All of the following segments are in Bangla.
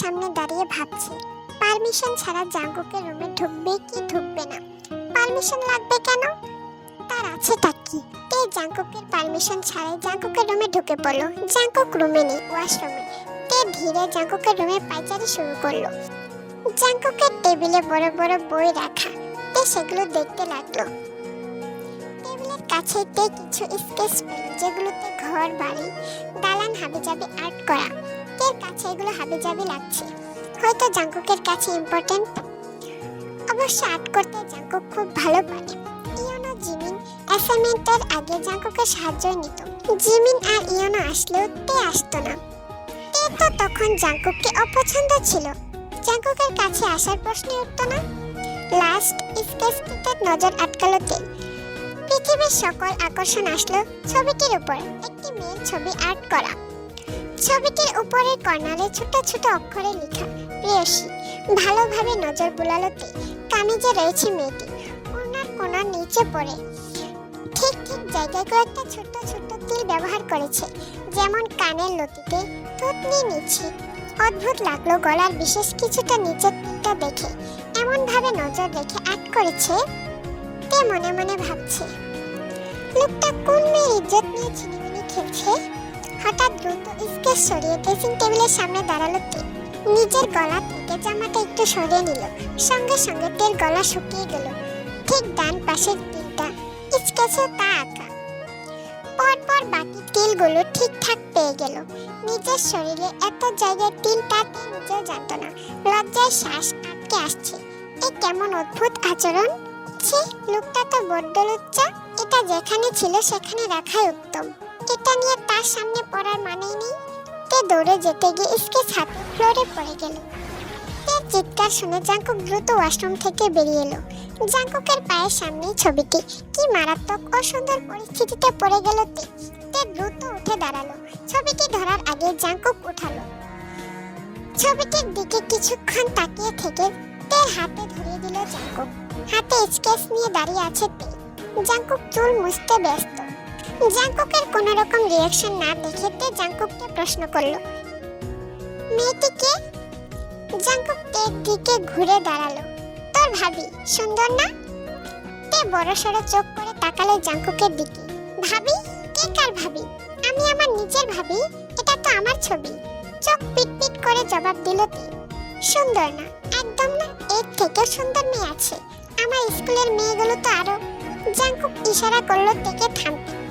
সামনে দাঁড়িয়ে ভাবছে, পারমিশন ছাড়া জাঙ্কুকের রুমে ঢুকবে কি ঢুকবে না? পারমিশন লাগবে কেন? তার আছেটা কি? তে জাঙ্কুকের পারমিশন ছাড়াই জাঙ্কুকের রুমে ঢুকে পড়ল। জাঙ্কুক রুমে নেই, ওয়াশরুমে। তে ধীরে জাঙ্কুকের রুমে পাইচারি শুরু করল। জাঙ্কুকের টেবিলে বড় বড় বই রাখা, তে সেগুলো দেখতে লাগল। টেবিলের কাছে তে কিছু স্কেচ পেল, যেগুলোতে ঘর, বাড়ি, দালান হাবিজাবি আর্ট করা। তের কাছে এগুলো হাবিজাবি লাগছে। হয়তো জাঙ্কুকের কাছে ইম্পর্টেন্ট অবশ্য আর্ট করতে জাঙ্কুক খুব ভালো পারে। ইয়নো জিমিন অ্যাসাইনমেন্টের আগে জাঙ্কুকের সাহায্য নিত। জিমিন আর ইয়নো আসলেও তে আসতো না। তে তো তখন জাঙ্কুককে অপছন্দ ছিল। জাঙ্কুকের কাছে আসার প্রশ্নই উঠত না। লাস্ট নজর আটকালো তে। পৃথিবীর সকল আকর্ষণ আসলো ছবিটির উপর। একটি মেয়ের ছবি আর্ট করা। ছবিটির উপরের কর্নারে ছোট ছোট অক্ষরে লেখা, প্রেয়সী। ভালোভাবে নজর বুলালোতে কামিজে রয়েছে মেয়েটি। ওনার কোনার নিচে পড়ে। ঠিক ঠিক জায়গায় কয়েকটা ছোট ছোট তিল ব্যবহার করেছে, যেমন কানের লতিতে থুতনি নিচে অদ্ভুত লাগল গলার বিশেষ কিছুটা নিচের তিলটা দেখে। এমন ভাবে নজর রেখে আর্ট করেছে তে মনে মনে ভাবছে। লোকটা কোন মেয়ের ইজ্জত নিয়ে ছিনিমিনি খেলছে? হঠাৎ দ্রুত স্কেচ সরিয়ে ড্রেসিং টেবিলের সামনে দাঁড়াল তে। নিজের গলা থেকে জামাটা একটু সরিয়ে নিল। সঙ্গে সঙ্গে তের গলা শুকিয়ে গেল। ঠিক ডান পাশের তিলটা স্কেচে তা আঁকা। পরপর বাকি তিলগুলো ঠিকঠাক পেয়ে গেল। নিজের শরীরে এত জায়গায় তিল নিজেও জানতো না লজ্জায় শ্বাস আটকে আসছে। এই কেমন অদ্ভুত আচরণ! ছি, লোকটা তো বড্ড লজ্জা এটা যেখানে ছিল সেখানে রাখাই উত্তম। এটা নিয়ে তার সামনে পড়ার মানেই নেই। তে দৌড়ে যেতে গিয়ে স্কেচ হাতে ফ্লোরে পড়ে গেল। তের চিৎকার শুনে জাঙ্কুক দ্রুত ওয়াশরুম থেকে বেরিয়ে এলো। জাঙ্কুকের পায়ের সামনেই ছবিটি। কি মারাত্মক ও সুন্দর পরিস্থিতিতে পড়ে গেল তে। তে দ্রুত উঠে দাঁড়াল। ছবিটি ধরার আগে জাঙ্কুক উঠালো। ছবিটির দিকে কিছুক্ষণ তাকিয়ে থেকে তের হাতে ধরিয়ে দিল জাঙ্কুক। হাতে স্কেচ নিয়ে দাঁড়িয়ে আছে তে। জাঙ্কুক চুল মুছতে ব্যস্ত। জাঙ্কুকের কোনো রকম রিয়াকশন না দেখে তে জাঙ্কুককে প্রশ্ন করল। মেয়েটিকে? জাঙ্কুক তের দিকে ঘুরে দাঁড়াল। তোর ভাবি, সুন্দর না? তে বড় সড়ো চোখ করে তাকালো জাঙ্কুকের দিকে। ভাবি, কে কার ভাবি? আমি আমার নিজের ভাবি, এটা তো আমার ছবি। চোখ পিট পিট করে জবাব দিল তে। সুন্দর না, একদম না, এর থেকে সুন্দর মেয়ে আছে। আমার স্কুলের মেয়েগুলো তো আরও। জাঙ্কুক ইশারা করল তেকে থামতে।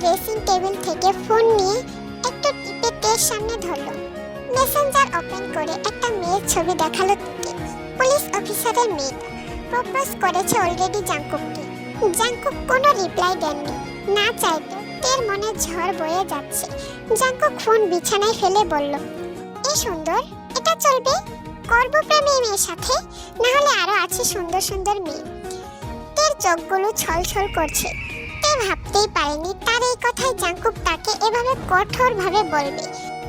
ড্রেসিং টেবিল থেকে ফোন নিয়ে একটু টিপে তের সামনে ধরলো। মেসেঞ্জার ওপেন করে একটা মেয়ের ছবি দেখাল তেকে। পুলিশ অফিসারের মেয়ে। প্রপোজ করেছে অলরেডি জাঙ্কুককে জাঙ্কুক কোনো রিপ্লাই দেননি। না চাইতো তের মনে ঝড় বয়ে যাচ্ছে। জাঙ্কুক ফোন বিছানায় ফেলে বলল, এ সুন্দর, এটা চলবে? করব প্রেমে মেয়ের সাথে? না হলে আরও আছে সুন্দর সুন্দর মেয়ে। তের চোখগুলো ছলছল করছে। ভাবতেই পারেনি, তার এই কথায় জাঙ্কুক তাকে এভাবে কঠোরভাবে বলবে।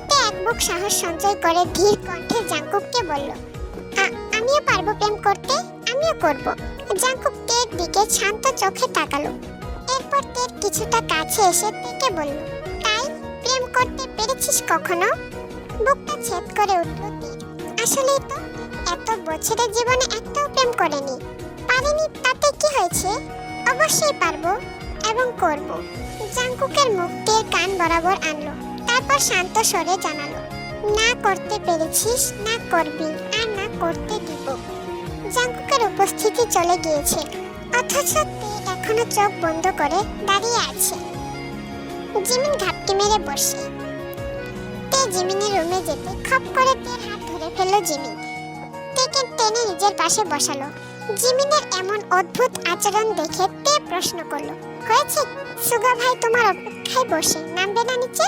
তে এক বুক সাহস সঞ্চয় করে ধীর কণ্ঠে জাঙ্কুককে বলল আমিও পারব প্রেম করতে, আমিও করব। জাঙ্কুক তের দিকে শান্ত চোখে তাকালো। এরপর তের কিছুটা কাছে এসে তেকে বলল, তাই প্রেম করতে পেরেছিস কখনো? বুকটা ছেদ করে উঠল তীর। আসলেই তো, এত বছরের জীবনে একটাও প্রেম করেনি। পারিনি, তাতে কি হয়েছে? অবশ্যই পারব। এবং করব। জাঙ্কুকের মুখ তীর কান বরাবর আনলো, তারপর শান্ত স্বরে জানালো, না করতে পেরেছিস, না করবি, আর না করতে দিব। জাঙ্কুকের উপস্থিতি চলে গিয়েছে, অথচ তে এখনও চোখ বন্ধ করে দাঁড়িয়ে আছে। জিমিন ঘাপটি মেরে বসে। তে জিমিনের রুমে যেতে খপ করে তের হাত ধরে ফেলল জিমিন। তেকে টেনে নিজের পাশে বসালো জিমিনের এমন অদ্ভুত আচরণ দেখে তে প্রশ্ন করল, হয়েছে? সুগা ভাই তোমার অপেক্ষায় বসে, নামবে না নিচে?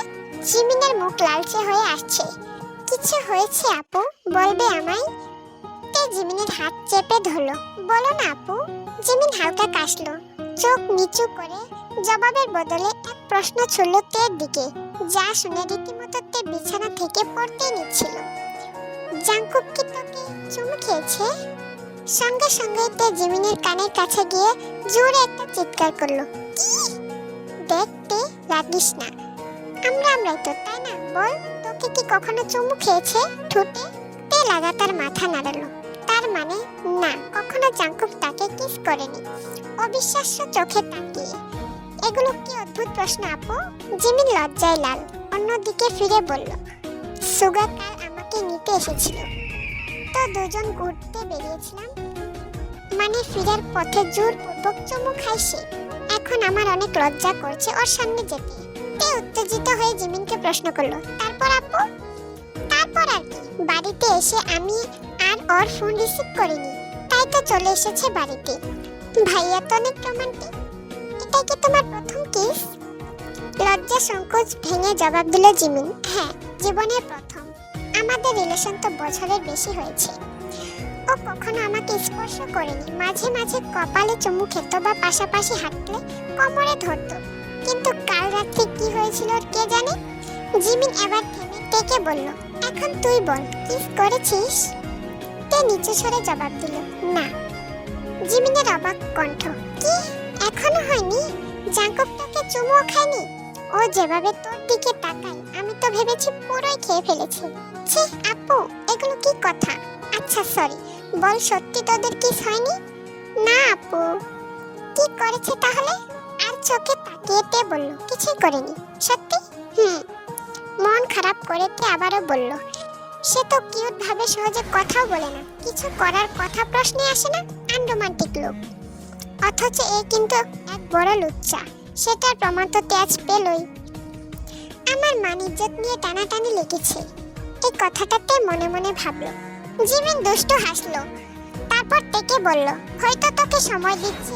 জিমিনের মুখ লালচে হয়ে আসছে, কিছু হয়েছে আপু? বলবে আমায়? তে জিমিনের হাত চেপে ধরলো, বলো না আপু। জিমিন হালকা কাশলো, চোখ নিচু করে জবাবের বদলে এক প্রশ্ন ছুড়ল তের দিকে, যা শুনে রীতিমতো তে বিছানা থেকে পড়তে নিচ্ছিল। জাঙ্কুক কি তোকে চুমু খেয়েছে? সঙ্গে সঙ্গে তে জিমিনের কানের কাছে গিয়ে জোরে একটা চিৎকার করল? দেখতে রাগিস না। আমরা আমরাই তো, তাই না? বল, তোকে কি কখনো চুমু খেয়েছে ঠোঁটে? তে লাগাতার মাথা নাড়ালো। তার মানে না, কখনো জাঙ্কুক তাকে কিস করেনি। অবিশ্বাস্য চোখে তাকিয়ে। এগুলো কি অদ্ভুত প্রশ্ন আপু? জিমিন লজ্জায় লাল। অন্যদিকে ফিরে বলল, সুগা কাল আমাকে নিতে এসেছিল। দুজন ঘুরতে বেরিয়েছিলাম। মানে ফিরার পথে জোরপূর্বক চুমু খায় সে। এখন আমার অনেক লজ্জা করছে ওর সামনে যেতে। তে উত্তেজিত হয়ে জিমিনকে প্রশ্ন করল, তারপর আপু? তারপর আর কি। বাড়িতে এসে আমি আর ওর ফোন রিসিভ করিনি। তাই তো চলে এসেছে বাড়িতে। ভাইয়া তো অনেক রোমান্টিক। এটাই কি তোমার প্রথম কিস? লজ্জা সংকোচ ভেঙে জবাব দিল জিমিন। হ্যাঁ জীবনের প্রথম। আমাদের রিলেশন তো বছরের বেশি হয়েছে। ও কখনো আমাকে স্পর্শ করেনি। মাঝে মাঝে কপালে চুমু খেত বা পাশাপাশি হাঁটলে কোমরে ধরতো। কিন্তু কাল রাত্রে কি হয়েছিল ওর কে জানে? জিমিন এবার থেমে টেকে বলল, এখন তুই বল কিস করেছিস? তে নিচু স্বরে জবাব দিল, না। জিমিনের অবাক কণ্ঠ, কি? এখনও হয়নি? জাঙ্কুক তোকে চুমুও খায়নি? ও যেভাবে তোর দিকে তাকায় ভেবেছি পুরোই খেয়ে ফেলেছি। ছি, আপু, এগুলো কি কথা? আচ্ছা সরি বল সত্যি তোদের কিস হয়নি? না, আপু। কি করেছে তাহলে? আর চোখে তাকিয়ে তে বলল, কিছুই করেনি। সত্যি? হুম। মন খারাপ করে তে আবারও বলল, সে তো কিউট ভাবে সহজে কথাও বলে না। কিছু করার কথা প্রশ্নে আসে না, আনরোমান্টিক লোক। অথচ এ কিন্তু এক বড় লুচ্চা। সেটার প্রমাণ তো তেজ পেলই। আমার মান ইজ্জত নিয়ে টানাটানি লেগেছে এই কথাটাতে মনে মনে ভাবলো। জিমিন দুষ্টু হাসলো। তারপর থেকে বলল, হয়তো তোকে সময় দিচ্ছে।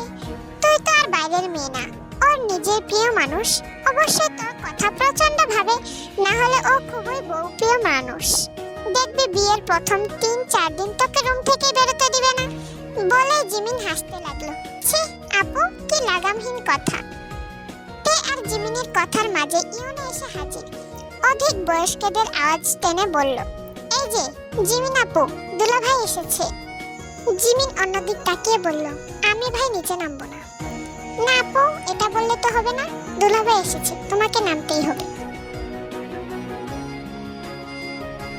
তুই তো আর বাইরের মেয়ে না। ওর নিজের প্রিয় মানুষ। অবশ্যই তোর কথা প্রচণ্ড ভাবে না হলে ও খুবই বউ প্রিয় মানুষ। দেখবি বিয়ের প্রথম তিন, চার দিন তোকে রুম থেকে বেরোতে দিবে না। বলে জিমিন হাসতে লাগল। ছি, আপু, কি লাগামহীন কথা। তে আর জিমিনের কথার মাঝে ইউনে এসে হাজির? অধিক বয়স্কদের আওয়াজ টেনে বলল, এই যে, জিমিন আপু দুলাভাই এসেছে। জিমিন অন্যদিক তাকিয়ে বলল, আমি ভাই নিচে নামবো না। না আপু, এটা বললে তো হবে না। দুলাভাই এসেছে, তোমাকে নামতেই হবে।